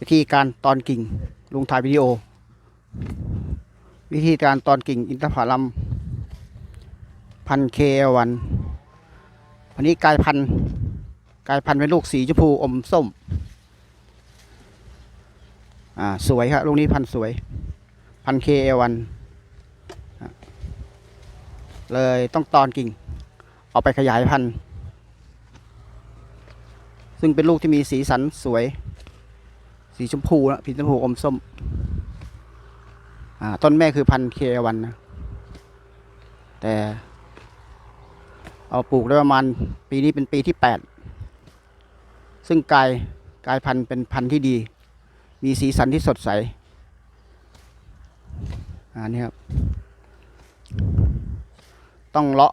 วิธีการตอนกิ่งลุงถ่ายวิดีโอ วิธีการตอนกิ่งอินทผลัมพันเควันวันนี้กลายพันธุ์กลายพันธุ์เป็นลูกสีชมพูอมส้ม อ่า สวยครับลูกนี้พันธุ์สวย พันเควันเลยต้องตอนกิ่ง เอาไปขยายพันธุ์ ซึ่งเป็นลูกที่มีสีสันสวย สีชมพูนะสีชมพูอมส้ม อ่า ต้นแม่คือพันเควันนะ แต่ เอาปลูกได้ประมาณปีนี้เป็นปีที่แปด ซึ่งกายกายพันธุ์เป็นพันธุ์ที่ดี มีสีสันที่สดใสอ่านี่ครับ ต้องเลาะ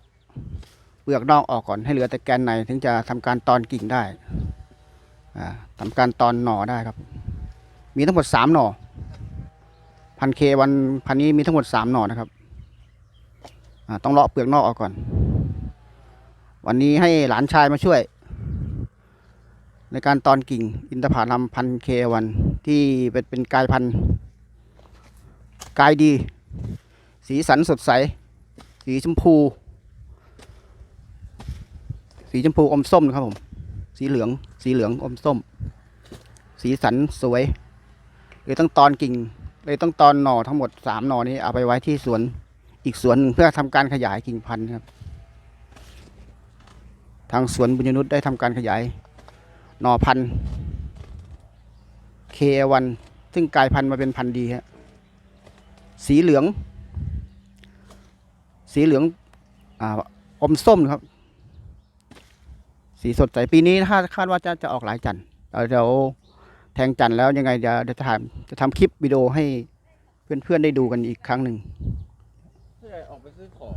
เปลือกนอกออกก่อนให้เหลือแต่แกนในถึงจะทำการตอนกิ่งได้ ทำการตอนหน่อได้ครับ มีทั้งหมดสามหน่อพันเควันพันนี้มีทั้งหมดสามหน่อนะครับต้องเลาะเปลือกนอกออกก่อน วันนี้ให้หลานชายมาช่วย ในการตอนกิ่งอินทผลัมพันเควันที่เป็นเป็นกายพันกายดี สีสันสดใส สีชมพู สีชมพูอมส้มนะครับผม สีเหลือง สีเหลืองอมส้ม สีสันสวยเลยต้องตอนกิ่งเลยต้องตอนหน่อทั้งหมดสามหน่อนี้เอาไปไว้ที่สวนอีกสวนหนึ่งเพื่อทำการขยายกิ่งพันธุ์ครับ ทางสวนบุญยนุษย์ได้ทำการขยายหน่อพันธุ์เควันซึ่งกลายพันธุ์มาเป็นพันธุ์ดีฮะสีเหลือง สีเหลืองออมส้มครับ สีสดใสปีนี้คาดคาดว่าจะจะออกหลายจันทร์เดี๋ยวแทงจันทร์แล้วยังไงเดี๋ยวเดี๋ยจะทำคลิปวิดีโอให้เพื่อนๆได้ดูกันอีกครั้งหนึ่งเพื่อออกไปซื้อของ